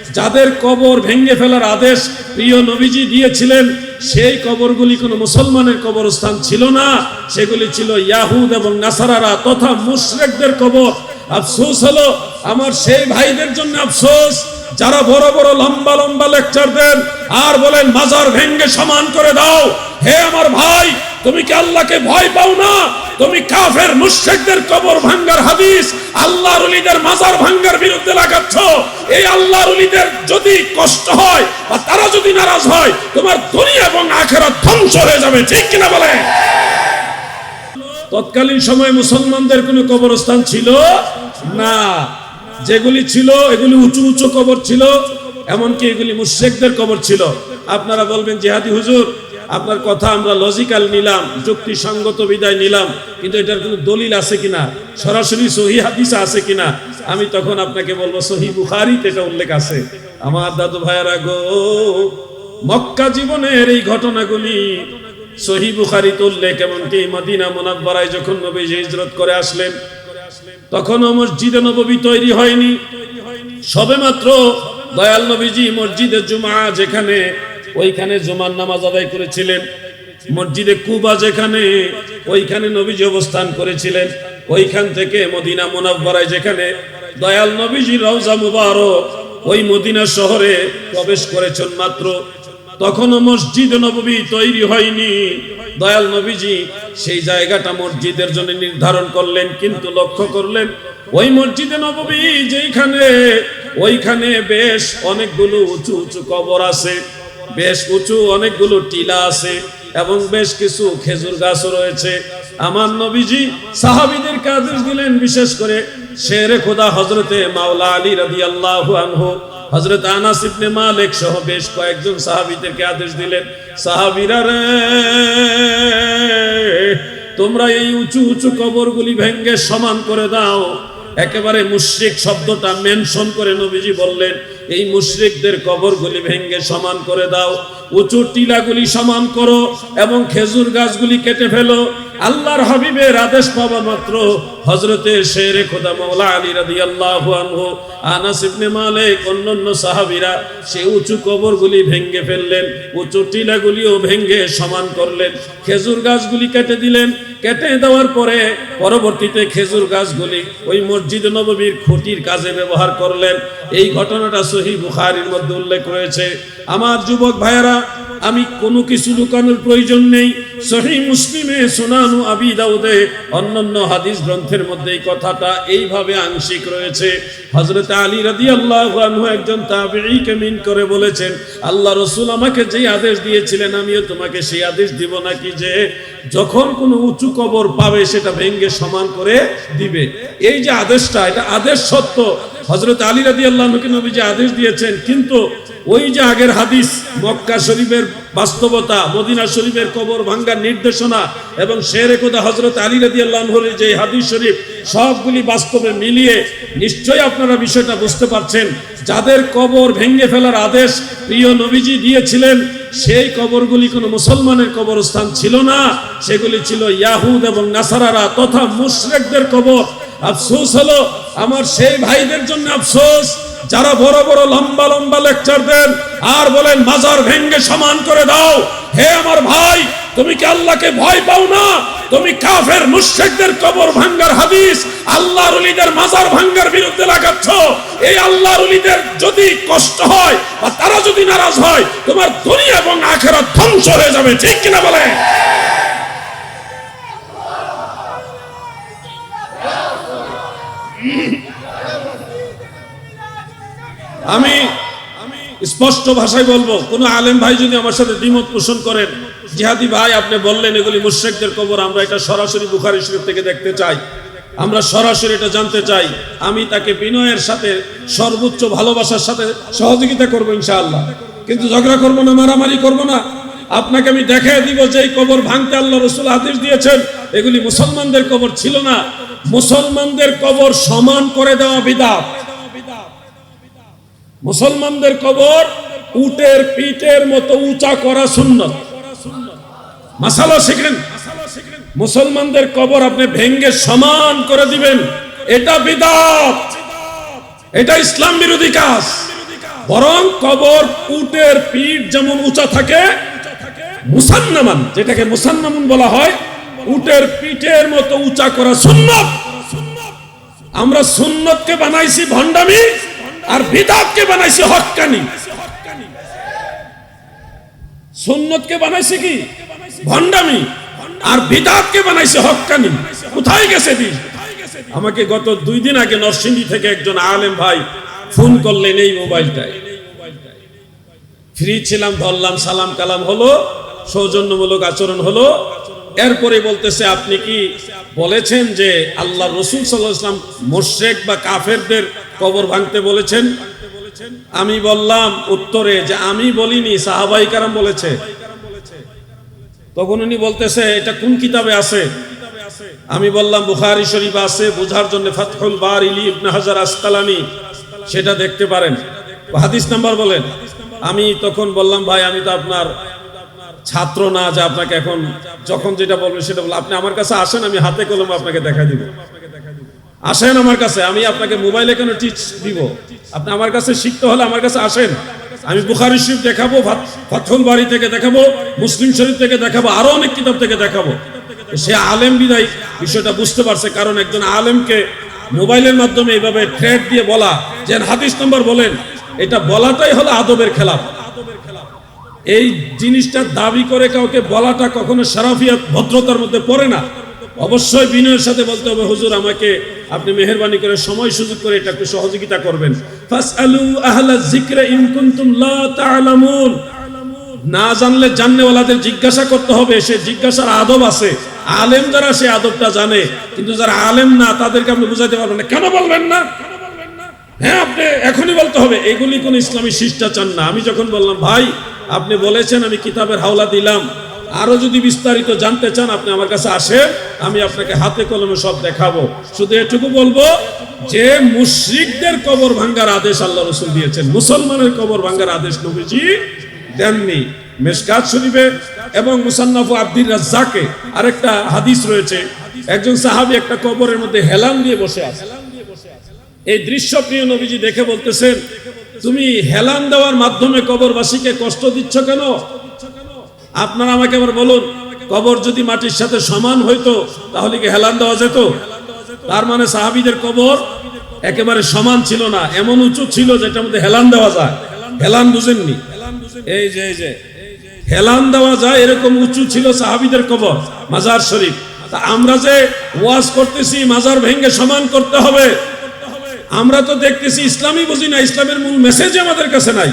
যাদের কবর ভেঙে ফেলার আদেশ প্রিয় নবীজি দিয়েছিলেন, সেই কবরগুলি কোনো মুসলমানের কবরস্থান ছিল না। সেগুলি ছিল ইয়াহুদ এবং নাসারারা তথা মুশরেকদের কবর। আফসোস হলো, আমার সেই ভাইদের জন্য আফসোস। যারা বড় বড় লম্বা লম্বা লেকচার দেন, আর বলেন, মাজার ভেঙ্গে সমান করে দাও। হে আমার ভাই তুমি কি আল্লাহকে ভয় পাও না? তুমি কাফের মুশরিকদের কবর ভাঙ্গার হাদিস, আল্লাহর ওলিদের মাজার ভাঙ্গার বিরুদ্ধে লাগাচ্ছ। এই আল্লাহর ওলিদের যদি কষ্ট হয় বা তারা যদি নারাজ হয়, তোমার দুনিয়া এবং আখেরাত ধ্বংস হয়ে যাবে। ঠিক কিনা বলে তৎকালীন সময়ে মুসলমানদের কোনো কবরস্থান ছিল না। যেগুলি ছিল, এগুলি উঁচু উঁচু কবর ছিল, এমনকি এগুলি মুশেকদের কবর ছিল। আপনারা বলবেন, জিহাদি হুজুর আপনার কথা আমরা লজিক্যাল নিলাম, যুক্তিসঙ্গত বিদায় নিলাম, কিন্তু এটার কোনো দলিল আছে কিনা? সরাসরি সহি হাদিস আছে কিনা? আমি তখন আপনাকে বলব, সহি বুখারিতে এটা উল্লেখ আছে। আমার দাদু ভাইয়ারা গো, মক্কা জীবনের এই ঘটনাগুলি সহি বুখারিতে উল্লেখ, এমনকি মদিনা মোনাব্বারায় যখন নবী হিজরত করে আসলেন, তখনও মসজিদে নববী তৈরি হয়নি। সবেমাত্র দয়াল নবীজি মসজিদে জুমা, যেখানে ওইখানে জুমার নামাজ আদায় করেছিলেন। মসজিদে কুবা যেখানে, ওইখানে নবীজি অবস্থান করেছিলেন। ওইখান থেকে মদিনা মোনাব্বারায় যেখানে দয়াল নবীজি রওজা মুবারক ওই মদিনা শহরে প্রবেশ করেছেন মাত্র। তখনও মসজিদ নববী তৈরি হয়নি। দয়াল নবীজি সেই জায়গাটা মসজিদের জন্য নির্ধারণ করলেন, কিন্তু লক্ষ্য করলেন ওই মসজিদে নববী যেখানে ওইখানে বেশ অনেকগুলো উঁচু উঁচু কবর আছে। বেশ উঁচু অনেকগুলো টিলা আছে এবং বেশ কিছু খেজুর গাছও রয়েছে। আমার নবীজি সাহাবিদেরকে আদেশ দিলেন? বিশেষ করে শেরে খোদা হজরতে মাওলা আলী রাদিয়াল্লাহু আনহু। হজরত আনাস ইবনে মালিক সহ বেশ কয়েকজন সাহাবীদেরকে আদেশ দিলেন, সাহাবীরা রে, তোমরা এই উঁচু উঁচু কবরগুলি ভেঙ্গে সমান করে দাও। একেবারে মুশ্রিক শব্দটা মেনশন করে নবীজি বললেন, এই মুশ্রিকদের কবরগুলি ভেঙ্গে সমান করে দাও, উঁচু টিলাগুলি সমান করো এবং খেজুর গাছগুলি কেটে ফেলো আল্লাহর হাবিবের আদেশ পাওয়া মাত্র হজরতে শেরে খোদা মৌলা আলী রাদিয়াল্লাহু আনহু, আনাস ইবনে মালিক, অন্যান্য সাহাবীরা সেই উঁচু কবরগুলি ভেঙ্গে ফেললেন, উঁচু টিলাগুলিও ভেঙ্গে সমান করলেন, খেজুর গাছগুলি কেটে দিলেন। কেটে দেওয়ার পরে পরবর্তীতে খেজুর গাছগুলি ওই মসজিদ নববীর খুঁটির কাজে ব্যবহার করলেন। এই ঘটনাটা সহি বুখারির মধ্যে উল্লেখ রয়েছে। আমার যুবক ভাইয়েরা আমি কোনো কিছু লুকানোর প্রয়োজন নেই। সহি মুসলিমে সোনানু আবি দাউদে অন্যান্য হাদিস গ্রন্থের মধ্যে এই কথাটা এইভাবে আংশিক রয়েছে। হজরত আলী রাদি আল্লাহ একজন তাবিকে মিন করে বলেছেন, আল্লাহ রসুল আমাকে যেই আদেশ দিয়েছিলেন, আমিও তোমাকে সেই আদেশ দিব নাকি যে যখন কোনো উঁচু কবর পাবে, সেটা ভেঙ্গে সমান করে দিবে? এই যে আদেশটা, এটা আদেশ সত্য। হজরত আলী রাদি আল্লাহকে নবী যে আদেশ দিয়েছেন, কিন্তু ওই যে আগের হাদিস, মক্কা শরীফের বাস্তবতা, মদিনা শরীফের কবর ভাঙ্গার নির্দেশনা এবং শের একদা হজরত আলী আল্লাহর যে হাদিস শরীফ, সবগুলি বাস্তবে মিলিয়ে নিশ্চয়ই আপনারা বিষয়টা বুঝতে পারছেন। যাদের কবর ভেঙ্গে ফেলার আদেশ প্রিয় নবীজি দিয়েছিলেন, সেই কবরগুলি কোনো মুসলমানের কবরস্থান ছিল না। সেগুলি ছিল ইয়াহুদ এবং নাসারারা তথা মুশরেকদের কবর। আফসোস হলো, আমার সেই ভাইদের জন্য আফসোস। যারা বড় বড় লম্বা লম্বা লেকচার দেন, আর বলেন, মাজার ভেঙ্গে সমান করে দাও। হে আমার ভাই, তুমি কি আল্লাহকে ভয় পাও না? তুমি কাফের মুশরিকদের কবর ভাঙ্গার হাদিস, আল্লাহর ওলিদের মাজার ভাঙ্গার বিরুদ্ধে লাগাচ্ছ। এই আল্লাহর ওলিদের যদি কষ্ট হয়, বা তারা যদি নারাজ হয়, তোমার দুনিয়া এবং আখেরাত ধ্বংস হয়ে যাবে। ঠিক কিনা বলে আমি স্পষ্ট ভাষায় বলব, কোন আলেম ভাই যদি আমার সাথে দ্বিমত পোষণ করেন, জিহাদি ভাই আপনি বললেন এগুলি মুশ্রেকদের কবর, আমরা এটা সরাসরি বুখারি শরীফ থেকে দেখতে চাই। আমরা সরাসরি এটা জানতে চাই। আমি তাকে বিনয়ের সাথে, সর্বোচ্চ ভালোবাসার সাথে সহযোগিতা করব ইনশাআল্লাহ। কিন্তু ঝগড়া করব না, মারামারি করব না। আপনাকে আমি দেখাই দিব যে এই কবর ভাঙতে আল্লাহ রসুল আদেশ দিয়েছেন, এগুলি মুসলমানদের কবর ছিল না। মুসলমানদের কবর সমান করে দেওয়া বিদাত। মুসলমানদের কবর উটের পিঠের মতো উঁচা করা শূন্য মাসালা শিখেন মুসলমানদের কবর আপনি ভেঙ্গে সমান করে দিবেন। এটা বিদাত। এটা ইসলাম বিরোধী কাজ। বরং কবর উটের পিঠ যেমন উঁচা থাকে, মুসান্নামান, যেটাকে মুসান্নামুন বলা হয়, উটের পিঠের মতো উঁচা করা সুন্নত। আমরা সুন্নতকে বানাইছি ভণ্ডামি। আর বিদাতকে বানাইছি হক্কানি সুন্নতকে বানাইছে কি? ভণ্ডামি। আর বিদাতকে বানাইছে হক্কানি কোথায় গেছে দিন? আমাকে গত দুই দিন আগে নরসিংদী থেকে একজন আলেম ভাই ফোন করলেন এই মোবাইলটায়। ফ্রি ছিলাম, ধরলাম, সালাম কালাম হলো, সৌজন্যমূলক আচরণ হলো। এরপরে বলতেছে, আপনি কি বলেছেন যে আল্লাহ রসুল সাল্লাহ ইসলাম মোশেক বা কাফেরদের কবর ভাঙতে বলেছেন। আমি বললাম, উত্তরে যে আমি বলিনি, সাহাবাই কারাম বলেছে। তখন উনি বলতেছে, এটা কোন কিতাবে আছে? আমি বললাম, বুখারি শরীফ আছে, বোঝার জন্য ফাতহুল বার ইলি ইবনে হাজার আসকালানি, সেটা দেখতে পারেন। হাদিস নাম্বার বলেন। আমি তখন বললাম, ভাই, আমি তো আপনার ছাত্র না, যে আপনাকে এখন যখন যেটা বলবেন সেটা বলব। আপনি আমার কাছে আসেন, আমি হাতে কলমে আপনাকে দেখা দিব। আসেন আমার কাছে, আমি আপনাকে মোবাইলে কেন টিচ দিব? আপনি আমার কাছে শিখতে হলে আমার কাছে আসেন। আমি বুখারি শরীফ দেখাবো ফাত- বাড়ি থেকে দেখাবো, মুসলিম শরীফ থেকে দেখাবো, আরও অনেক কিতাব থেকে দেখাবো। সে আলেম বিদায়, বিষয়টা বুঝতে পারছে, কারণ একজন আলেমকে মোবাইলের মাধ্যমে এইভাবে থ্রেড দিয়ে বলা, যে হাদিস নম্বর বলেন, এটা বলাটাই হলো আদবের খেলাফ। এই জিনিসটা দাবি করে কাউকে বলাটা কখনো সারাফিয়াত ভদ্রতার মধ্যে পড়ে না। অবশ্যই বিনয়ের সাথে বলতে হবে, হুজুর, আমাকে আপনি মেহেরবানি করে সময় সুযোগ করে এটা একটু সহযোগিতা করবেন। ফাসআলু আহলা যিকরা ইন কুনতুম লা তা'লামুন না জানলে জাননেওয়ালাদের জিজ্ঞাসা করতে হবে, সে জিজ্ঞাসার আদব আছে। আলেম যারা, সে আদবটা জানে। কিন্তু যারা আলেম না, তাদেরকে আপনি বুঝাইতে পারবেন না। কেন বলবেন না? হ্যাঁ আপনি এখনই বলতে হবে, এগুলি কোন ইসলামী শিষ্টাচার না। আমি যখন বললাম, ভাই, আপনি বলেছেন, আমি কিতাবের হাওলা দিলাম। আরও যদি বিস্তারিত জানতে চান, আপনি আমার কাছে আসেন। আমি আপনাকে হাতে কলমে সব দেখাবো। শুধু এটুকু বলব যে মুশরিকদের কবর ভাঙ্গার আদেশ আল্লাহ রসুল দিয়েছেন। মুসলমানের কবর ভাঙ্গার আদেশ নবীজি দেননি। মেশকাত শরীফে এবং মুসান্নাফ আব্দুর রাজ্জাকে আরেকটা হাদিস রয়েছে। একজন সাহাবী একটা কবরের মধ্যে হেলান দিয়ে বসে আছে। এই দৃশ্য প্রিয় নবীজি দেখে বলতেছেন, তুমি হেলান দেওয়ার মাধ্যমে কবরবাসীকে কষ্ট দিচ্ছ কেন? আপনারা আমাকে আবার বলুন কবর যদি মাটির সাথে সমান হইতো, তাহলে কি হেলান দেওয়া যেত? তার মানে সাহাবীদের কবর একেবারে সমান ছিল না, এমন উঁচু ছিল যেটার মধ্যে হেলান দেওয়া যায়। হেলান বুঝেননি? এই যে এই যে, হেলান দেওয়া যায় এরকম উঁচু ছিল সাহাবিদের কবর, মাজার শরীফ। তা আমরা যে ওয়াজ করতেছি, মাজার ভেঙ্গে সমান করতে হবে। আমরা তো দেখতেছি ইসলামই বুঝি না, ইসলামের মূল মেসেজ আমাদের কাছে নাই।